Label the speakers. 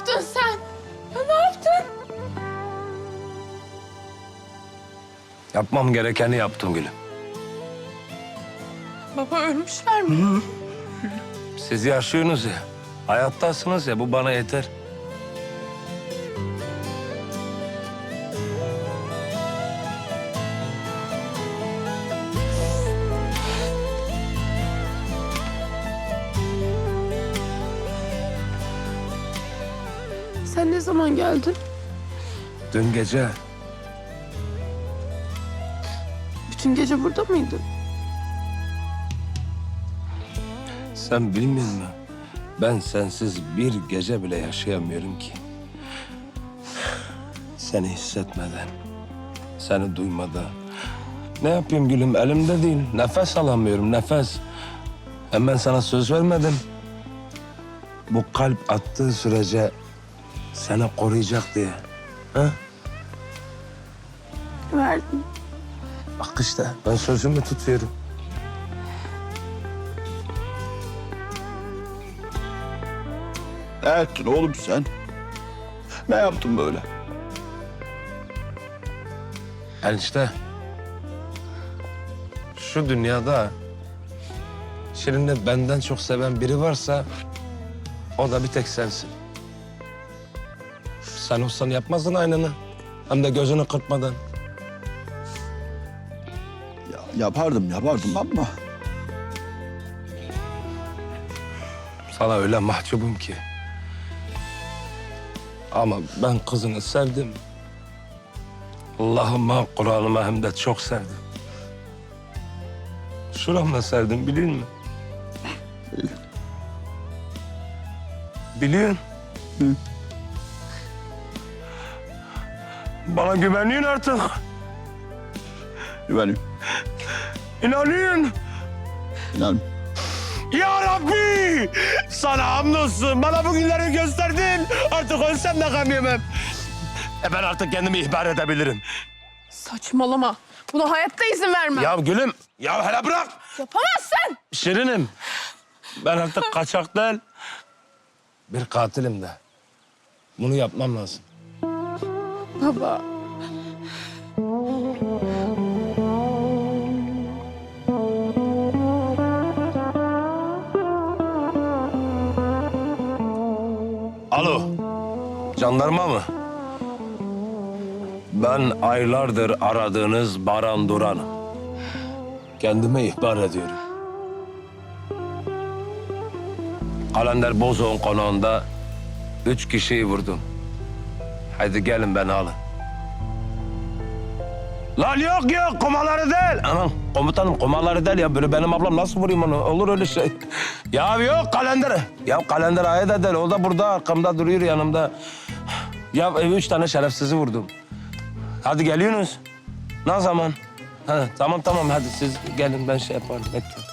Speaker 1: yaptın sen? Ya ne yaptın? Yapmam gerekeni yaptım gülüm.
Speaker 2: Baba ölmüşler mi?
Speaker 1: Siz yaşıyorsunuz ya. Hayattasınız ya bu bana yeter.
Speaker 2: Sen ne zaman geldin?
Speaker 1: Dün gece
Speaker 2: Bütün gece burada mıydın?
Speaker 1: sen bilmiyor musun? Ben sensiz bir gece bile yaşayamıyorum ki. Seni hissetmeden, seni duymadan. Ne yapayım gülüm elimde değil. Nefes alamıyorum nefes. Hem ben sana söz vermedim. Bu kalp attığı sürece seni koruyacak diye. Ha?
Speaker 2: Verdin.
Speaker 1: Bak işte ben sözümü tutuyorum.
Speaker 3: Ne ettin oğlum sen? Ne yaptın böyle?
Speaker 1: Enişte. Şu dünyada Şirin'i benden çok seven biri varsa o da bir tek sensin. Sen olsan yapmazdın aynını. Hem de gözünü kırpmadan.
Speaker 3: Ya, yapardım yapardım ama
Speaker 1: Sana öyle mahcubum ki. Ama ben kızını sevdim. Allah'ıma, Kur'an'ıma hem de çok sevdim. Şuramla sevdim biliyor musun? Biliyorsun.
Speaker 3: Hı.
Speaker 1: Bana güveniyorsun artık.
Speaker 3: benim
Speaker 1: İnanıyorsun.
Speaker 3: inan
Speaker 1: Ya Rabbi! Sana hamdolsun. Bana bu günleri gösterdin. Artık ölsem de gam yemem. E ben artık kendimi ihbar edebilirim.
Speaker 2: Saçmalama. Buna hayatta izin vermem.
Speaker 1: Ya gülüm, ya hele bırak.
Speaker 2: Yapamazsın.
Speaker 1: Şirinim. Ben artık kaçak değil, bir katilim de. Bunu yapmam lazım.
Speaker 2: Baba.
Speaker 1: Alo, jandarma mı? Ben aylardır aradığınız Baran Duran'ım. Kendime ihbar ediyorum. Kalender Bozoğun konağında üç kişiyi vurdum. Hadi gelin beni alın. Lan yok yok komaları değil. Aman komutanım komaları değil ya. Böyle benim ablam nasıl vurayım onu? Olur öyle şey. Ya yok kalender. Ya kalender ayı da değil. O da burada arkamda duruyor yanımda. Ya e, üç tane şerefsizi vurdum. Hadi geliyorsunuz. Ne zaman? Ha, tamam tamam hadi siz gelin ben şey yaparım. Bekle.